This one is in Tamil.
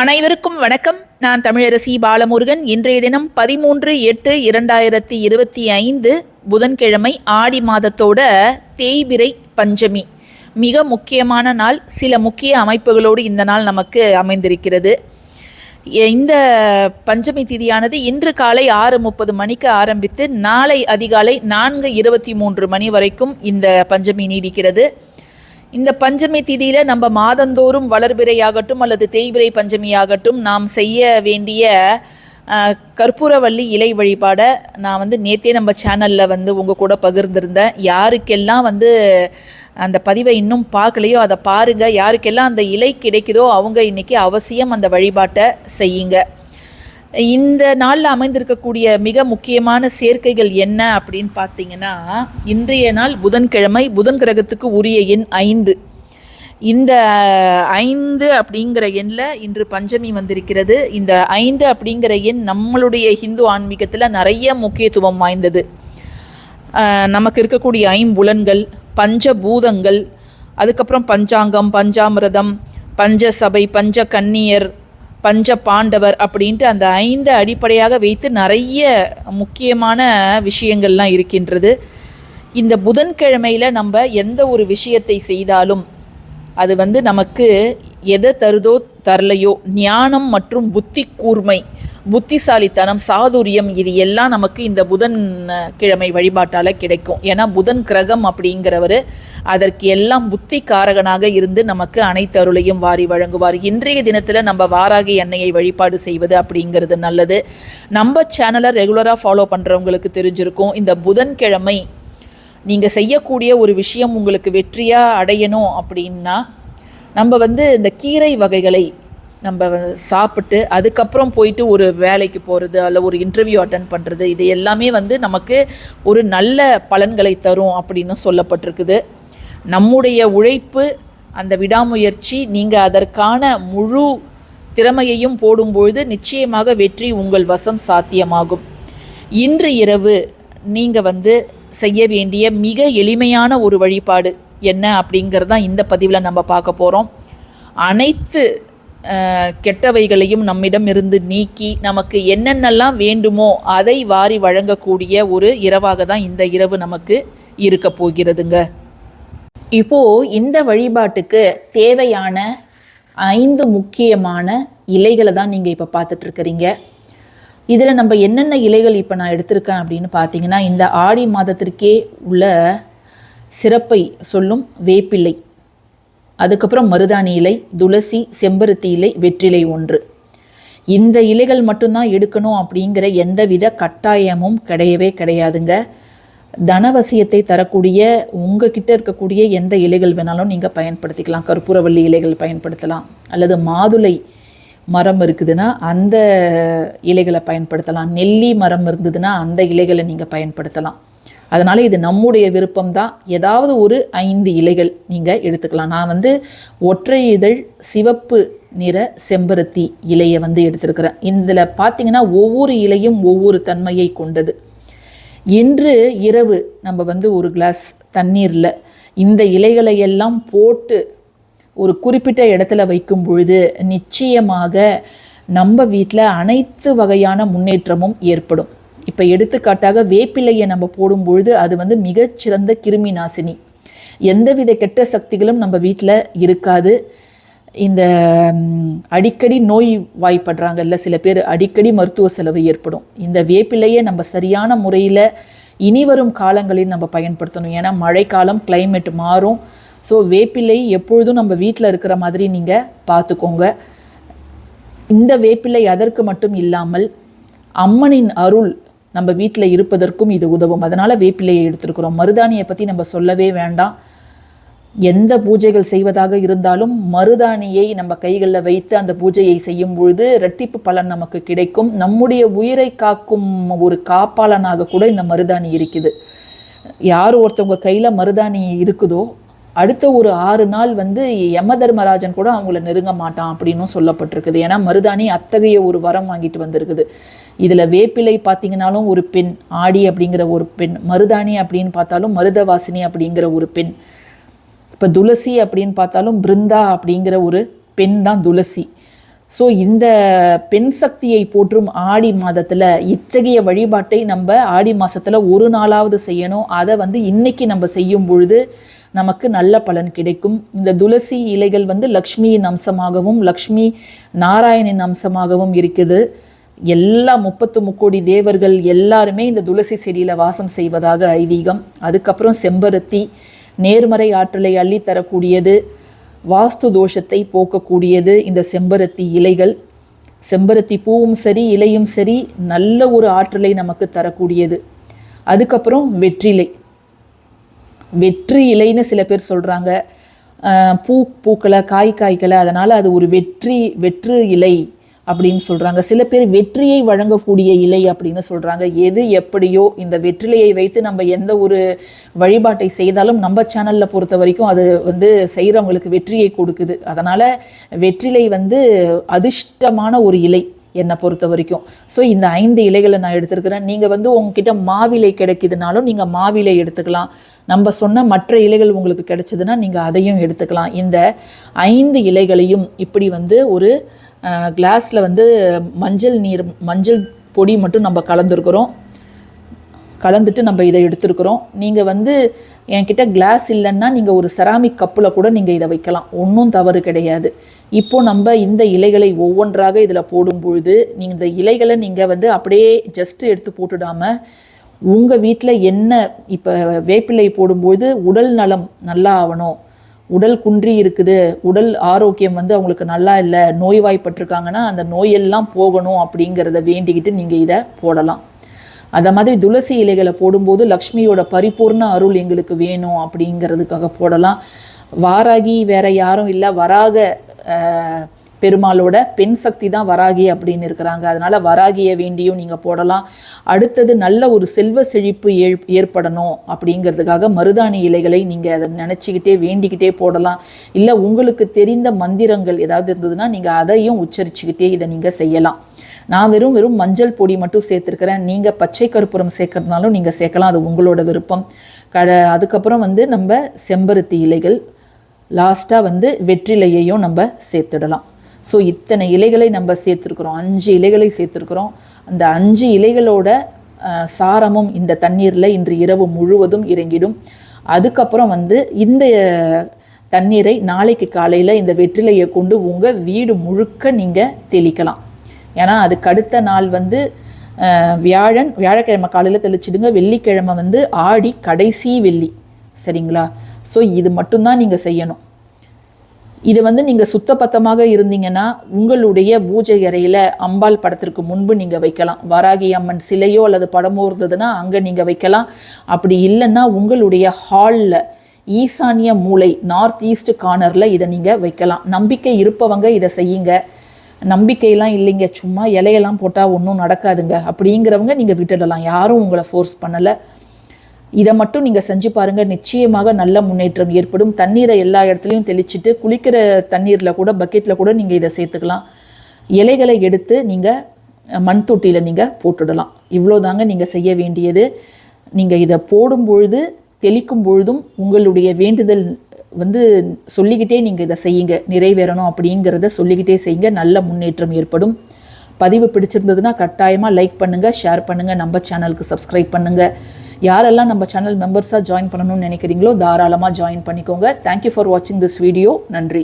அனைவருக்கும் வணக்கம். நான் தமிழரசி பாலமுருகன். இன்றைய தினம் பதிமூன்று எட்டு இரண்டாயிரத்தி இருபத்தி ஐந்து புதன்கிழமை ஆடி மாதத்தோட தேய்பிரை பஞ்சமி. மிக முக்கியமான நாள். சில முக்கிய அமைப்புகளோடு இந்த நாள் நமக்கு அமைந்திருக்கிறது. இந்த பஞ்சமி திதியானது இன்று காலை ஆறு முப்பது மணிக்கு ஆரம்பித்து நாளை அதிகாலை நான்கு இருபத்தி மூன்று மணி வரைக்கும் இந்த பஞ்சமி நீடிக்கிறது. இந்த பஞ்சமி திதியில நம்ம மாதந்தோறும் வளர்பிறையாகட்டும் அல்லது தேய்பிறை பஞ்சமியாகட்டும் நாம் செய்ய வேண்டிய கற்பூரவள்ளி இலை வழிபாடை நான் வந்து நேத்தே நம்ம சேனலில் வந்து உங்கள் கூட பகிர்ந்திருந்தேன். யாருக்கெல்லாம் வந்து அந்த பதிவை இன்னும் பார்க்கலையோ அதை பாருங்கள் யாருக்கெல்லாம் அந்த இலை கிடைக்குதோ அவங்க இன்றைக்கி அவசியம் அந்த வழிபாட்டை செய்யுங்க. இந்த நாளில் அமைந்திருக்கக்கூடிய மிக முக்கியமான சேர்க்கைகள் என்ன அப்படின்னு பார்த்தீங்கன்னா இன்றைய நாள் புதன்கிழமை புதன் கிரகத்துக்கு உரிய எண் ஐந்து. இந்த ஐந்து அப்படிங்கிற எண்ணில் இன்று பஞ்சமி வந்திருக்கிறது. இந்த ஐந்து அப்படிங்கிற எண் நம்மளுடைய ஹிந்து ஆன்மீகத்தில் நிறைய முக்கியத்துவம் வாய்ந்தது. நமக்கு இருக்கக்கூடிய ஐம்புலன்கள் பஞ்சபூதங்கள் அதுக்கப்புறம் பஞ்சாங்கம் பஞ்சாமிரதம் பஞ்சசபை பஞ்ச கன்னியர் பஞ்ச பாண்டவர் அப்படின்ட்டு அந்த ஐந்து அடிப்படையாக வைத்து நிறைய முக்கியமான விஷயங்கள்லாம் இருக்கின்றது. இந்த புதன்கிழமையில் நம்ம எந்த ஒரு விஷயத்தை செய்தாலும் அது வந்து நமக்கு எதை தருதோ தரலையோ? ஞானம் மற்றும் புத்தி கூர்மை புத்திசாலித்தனம் சாதுரியம் இது எல்லாம் நமக்கு இந்த புதன் கிழமை வழிபாட்டால் கிடைக்கும். ஏன்னா புதன் கிரகம் அப்படிங்கிறவர் அதற்கு எல்லாம் புத்தி காரகனாக இருந்து நமக்கு அனைத்து அருளையும் வாரி வழங்குவார். இன்றைய தினத்தில் நம்ம வாராகி எண்ணெயை வழிபாடு செய்வது அப்படிங்கிறது நல்லது. நம்ம சேனலை ரெகுலராக ஃபாலோ பண்ணுறவங்களுக்கு தெரிஞ்சிருக்கும். இந்த புதன்கிழமை நீங்கள் செய்யக்கூடிய ஒரு விஷயம் உங்களுக்கு வெற்றியாக அடையணும் அப்படின்னா நம்ம வந்து இந்த கீரை வகைகளை நம்ம சாப்பிட்டு அதுக்கப்புறம் போயிட்டு ஒரு வேலைக்கு போகிறது அல்ல ஒரு இன்டர்வியூ அட்டன் பண்ணுறது இது எல்லாமே வந்து நமக்கு ஒரு நல்ல பலன்களை தரும் அப்படின்னு சொல்லப்பட்டிருக்குது. நம்முடைய உழைப்பு அந்த விடாமுயற்சி நீங்கள் அதற்கான முழு திறமையையும் போடும்பொழுது நிச்சயமாக வெற்றி உங்கள் வசம் சாத்தியமாகும். இன்று இரவு நீங்கள் வந்து செய்ய வேண்டிய மிக எளிமையான ஒரு வழிபாடு என்ன அப்படிங்கிறது தான் இந்த பதிவில் நம்ம பார்க்க போகிறோம் அனைத்து கெட்டவைகளையும் நம்மிடம் இருந்து நீக்கி நமக்கு என்னென்னலாம் வேண்டுமோ அதை வாரி வழங்கக்கூடிய ஒரு இரவாக தான் இந்த இரவு நமக்கு இருக்க போகிறதுங்க. இப்போ இந்த வழிபாட்டுக்கு தேவையான ஐந்து முக்கியமான இலைகளை தான் நீங்கள் இப்போ பார்த்துட்டு இருக்கிறீங்க. இதில் நம்ம என்னென்ன இலைகள் இப்போ நான் எடுத்திருக்கேன் அப்படின்னு பார்த்தீங்கன்னா இந்த ஆடி மாதத்திற்கே உள்ள சிறப்பை சொல்லும் வேப்பிலை அதுக்கப்புறம் மருதாணி இலை துளசி செம்பருத்தி இலை வெற்றிலை ஒன்று. இந்த இலைகள் மட்டும்தான் எடுக்கணும் அப்படிங்கிற எந்தவித கட்டாயமும் கிடையவே கிடையாதுங்க. தனவசியத்தை தரக்கூடிய உங்ககிட்ட இருக்கக்கூடிய எந்த இலைகள் வேணாலும் நீங்கள் பயன்படுத்திக்கலாம். கற்பூரவள்ளி இலைகள் பயன்படுத்தலாம். அல்லது மாதுளை மரம் இருக்குதுன்னா அந்த இலைகளை பயன்படுத்தலாம். நெல்லி மரம் இருந்ததுன்னா அந்த இலைகளை நீங்கள் பயன்படுத்தலாம். அதனால் இது நம்முடைய விருப்பம் தான் ஏதாவது ஒரு ஐந்து இலைகள் நீங்கள் எடுத்துக்கலாம். நான் வந்து ஒற்றை இதழ் சிவப்பு நிற செம்பருத்தி இலையை வந்து எடுத்திருக்கிறேன். இதில் பார்த்தீங்கன்னா ஒவ்வொரு இலையும் ஒவ்வொரு தன்மையை கொண்டது. இன்று இரவு நம்ம வந்து ஒரு கிளாஸ் தண்ணீரில் இந்த இலைகளை எல்லாம் போட்டு ஒரு குறிப்பிட்ட இடத்துல வைக்கும் பொழுது நிச்சயமாக நம்ம வீட்டில் அனைத்து வகையான முன்னேற்றமும் ஏற்படும். இப்போ எடுத்துக்காட்டாக வேப்பிலையை நம்ம போடும் பொழுது அது வந்து மிகச்சிறந்த கிருமி நாசினி. எந்தவித கெட்ட சக்திகளும் நம்ம வீட்டில் இருக்காது. இந்த அடிக்கடி நோய் வாய்ப்படுறாங்கல்ல சில பேர் அடிக்கடி மருத்துவ செலவு ஏற்படும். இந்த வேப்பிலையை நம்ம சரியான முறையில் இனி வரும் காலங்களில் நம்ம பயன்படுத்தணும். ஏன்னா மழைக்காலம் கிளைமேட் மாறும். ஸோ வேப்பிலை எப்பொழுதும் நம்ம வீட்டில் இருக்கிற மாதிரி நீங்கள் பார்த்துக்கோங்க இந்த வேப்பிலை அதற்கு மட்டும் இல்லாமல் அம்மனின் அருள் நம்ம வீட்டில் இருப்பதற்கும் இது உதவும். அதனால் வேப்பிலையை எடுத்துருக்குறோம். மருதாணியை பற்றி நம்ம சொல்லவே வேண்டாம். எந்த பூஜைகள் செய்வதாக இருந்தாலும் மருதாணியை நம்ம கைகளில் வைத்து அந்த பூஜையை செய்யும் பொழுது ரெட்டிப்பு பலன் நமக்கு கிடைக்கும். நம்முடைய உயிரை காக்கும் ஒரு காப்பாளனாக கூட இந்த மருதாணி இருக்குது. யார் ஒருத்தவங்க கையில் மருதாணி இருக்குதோ அடுத்த ஒரு ஆறு நாள் வந்து யம தர்மராஜன் கூட அவங்கள நெருங்க மாட்டான் அப்படின்னும் சொல்லப்பட்டிருக்குது. ஏன்னா மருதாணி அத்தகைய ஒரு வரம் வாங்கிட்டு வந்திருக்குது. இதில் வேப்பிலை பார்த்தீங்கன்னாலும் ஒரு பெண் ஆடி அப்படிங்கிற ஒரு பெண் மருதாணி அப்படின்னு பார்த்தாலும் மருதவாசினி அப்படிங்கிற ஒரு பெண். இப்போ துளசி அப்படின்னு பார்த்தாலும் பிருந்தா அப்படிங்கிற ஒரு பெண் தான் துளசி. ஸோ இந்த பெண் சக்தியை போற்றும் ஆடி மாதத்தில் இத்தகைய வழிபாட்டை நம்ம ஆடி மாதத்தில் ஒரு நாளாவது செய்யணும். அதை வந்து இன்னைக்கு நம்ம செய்யும் பொழுது நமக்கு நல்ல பலன் கிடைக்கும். இந்த துளசி இலைகள் வந்து லக்ஷ்மியின் அம்சமாகவும் லக்ஷ்மி நாராயணின் அம்சமாகவும் இருக்குது. எல்லா முப்பத்து முக்கோடி தேவர்கள் எல்லாருமே இந்த துளசி செடியில் வாசம் செய்வதாக ஐதீகம். அதுக்கப்புறம் செம்பருத்தி நேர்மறை ஆற்றலை அள்ளித்தரக்கூடியது. தரக்கூடியது வாஸ்து தோஷத்தை போக்கக்கூடியது இந்த செம்பருத்தி இலைகள். செம்பருத்தி பூவும் சரி இலையும் சரி நல்ல ஒரு ஆற்றலை நமக்கு தரக்கூடியது. அதுக்கப்புறம் வெற்றிலை. வெற்றி இலைன்னு சில பேர் சொல்கிறாங்க பூ பூக்களை காய் காய்களை அதனால் அது ஒரு வெற்றி வெற்று இலை. அப்படின்னு சொல்கிறாங்க சில பேர் வெற்றியை வழங்கக்கூடிய இலை அப்படின்னு சொல்கிறாங்க எது எப்படியோ இந்த வெற்றிலையை வைத்து நம்ம எந்த ஒரு வழிபாட்டை செய்தாலும் நம்ம சேனலில் பொறுத்த வரைக்கும் அது வந்து செய்கிறவங்களுக்கு வெற்றியை கொடுக்குது. அதனால் வெற்றிலை வந்து அதிர்ஷ்டமான ஒரு இலை என்னை பொறுத்த வரைக்கும். ஸோ இந்த ஐந்து இலைகளை நான் எடுத்திருக்கிறேன். நீங்கள் வந்து உங்ககிட்ட மாவிலை கிடைக்குதுனாலும் நீங்கள் மாவிலை எடுத்துக்கலாம். நம்ம சொன்ன மற்ற இலைகள் உங்களுக்கு கிடைச்சதுன்னா நீங்கள் அதையும் எடுத்துக்கலாம். இந்த ஐந்து இலைகளையும் இப்படி வந்து ஒரு கிளாஸில் வந்து மஞ்சள் நீர் மஞ்சள் பொடி மட்டும் நம்ம கலந்துருக்குறோம். கலந்துட்டு நம்ம இதை எடுத்துருக்குறோம். நீங்கள் வந்து என்கிட்ட கிளாஸ் இல்லைன்னா நீங்கள் ஒரு செராமிக் கப்பில் கூட நீங்கள் இதை வைக்கலாம். ஒன்றும் தவறு கிடையாது. இப்போது நம்ம இந்த இலைகளை ஒவ்வொன்றாக இதில் போடும் பொழுது நீங்கள் இந்த இலைகளை நீங்கள் வந்து அப்படியே ஜஸ்ட் எடுத்து போட்டுடாமல் உங்கள் வீட்டில் என்ன இப்போ வேப்பிலை போடும்பொழுது உடல் நலம் நல்லா ஆகணும் உடல் குன்றி இருக்குது உடல் ஆரோக்கியம் வந்து அவங்களுக்கு நல்லா இல்லை நோய்வாய்ப்பட்டிருக்காங்கன்னா அந்த நோயெல்லாம் போகணும் அப்படிங்கிறத வேண்டிக்கிட்டு நீங்கள் இதை போடலாம். அதை மாதிரி துளசி இலைகளை போடும்போது லக்ஷ்மியோட பரிபூர்ண அருள் எங்களுக்கு வேணும் அப்படிங்கிறதுக்காக போடலாம். வாராகி வேற யாரும் இல்லை வராக பெருமாளோட பெண் சக்தி தான் வராகி அப்படின்னு இருக்கிறாங்க. அதனால வராகியை வேண்டியும் நீங்கள் போடலாம். அடுத்தது நல்ல ஒரு செல்வ செழிப்பு ஏற்படணும் அப்படிங்கிறதுக்காக மருதாணி இலைகளை நீங்கள் அதை நினச்சிக்கிட்டே வேண்டிக்கிட்டே போடலாம். இல்லை உங்களுக்கு தெரிந்த மந்திரங்கள் ஏதாவது இருந்ததுன்னா நீங்கள் அதையும் உச்சரிச்சுக்கிட்டே இதை நீங்கள் செய்யலாம். நான் வெறும் வெறும் மஞ்சள் பொடி மட்டும் சேர்த்துருக்கிறேன். நீங்கள் பச்சை கருப்புரம் சேர்க்கறதுனாலும் நீங்கள் சேர்க்கலாம். அது உங்களோட விருப்பம். கட அதுக்கப்புறம் வந்து நம்ம செம்பருத்தி இலைகள் லாஸ்ட்டாக வந்து வெற்றிலையையும் நம்ம சேர்த்துடலாம். ஸோ இத்தனை இலைகளை நம்ம சேர்த்துருக்குறோம். அஞ்சு இலைகளை சேர்த்துருக்குறோம். அந்த அஞ்சு இலைகளோட சாரமும் இந்த தண்ணீரில் இன்று இரவு முழுவதும் இறங்கிடும். அதுக்கப்புறம் வந்து இந்த தண்ணீரை நாளைக்கு காலையில் இந்த வெற்றிலையை கொண்டு உங்கள் வீடு முழுக்க நீங்கள் தெளிக்கலாம். ஏன்னா அதுக்கு அடுத்த நாள் வந்து வியாழன் வியாழக்கிழமை காலையில் தெளிச்சிடுங்க. வெள்ளிக்கிழமை வந்து ஆடி கடைசி வெள்ளி. சரிங்களா? ஸோ இது மட்டும்தான் நீங்கள் செய்யணும். இது வந்து நீங்கள் சுத்தபத்தமாக இருந்தீங்கன்னா உங்களுடைய பூஜை அறையில் அம்பாள் படத்திற்கு முன்பு நீங்கள் வைக்கலாம். வராகி அம்மன் சிலையோ அல்லது படமோ இருந்ததுன்னா அங்கே நீங்கள் வைக்கலாம். அப்படி இல்லைன்னா உங்களுடைய ஹாலில் ஈசானிய மூலை நார்த் ஈஸ்ட் கார்னரில் இதை நீங்கள் வைக்கலாம். நம்பிக்கை இருப்பவங்க இதை செய்யுங்க. நம்பிக்கையெல்லாம் இல்லைங்க. சும்மா இலையெல்லாம் போட்டால் ஒன்றும் நடக்காதுங்க. அப்படிங்கிறவங்க நீங்கள் விட்டுடலாம். யாரும் உங்களை ஃபோர்ஸ் பண்ணலை. இதை மட்டும் நீங்கள் செஞ்சு பாருங்கள் நிச்சயமாக நல்ல முன்னேற்றம் ஏற்படும். தண்ணீரை எல்லா இடத்துலையும் தெளிச்சிட்டு குளிக்கிற தண்ணீரில் கூட பக்கெட்டில் கூட நீங்கள் இதை சேர்த்துக்கலாம். இலைகளை எடுத்து நீங்கள் மண் தொட்டியில் நீங்கள் போட்டுடலாம். இவ்வளோதாங்க நீங்கள் செய்ய வேண்டியது. நீங்கள் இதை போடும் பொழுது தெளிக்கும் பொழுதும் உங்களுடைய வேண்டுதல் வந்து சொல்லிக்கிட்டே நீங்கள் இதை செய்யுங்க. நிறைவேறணும் அப்படிங்கிறத சொல்லிக்கிட்டே செய்யுங்க. நல்ல முன்னேற்றம் ஏற்படும். பதிவு பிடிச்சிருந்ததுன்னா கட்டாயமாக லைக் பண்ணுங்கள் ஷேர் பண்ணுங்கள் நம்ம சேனலுக்கு சப்ஸ்கிரைப் பண்ணுங்கள் யாரெல்லாம் நம்ம சேனல் மெம்பர்ஸாக ஜாயின் பண்ணணும்னு நினைக்கிறீங்களோ தாராளமாக ஜாயின் பண்ணிக்கோங்க. தேங்க்யூ ஃபார் வாட்சிங் திஸ் வீடியோ நன்றி.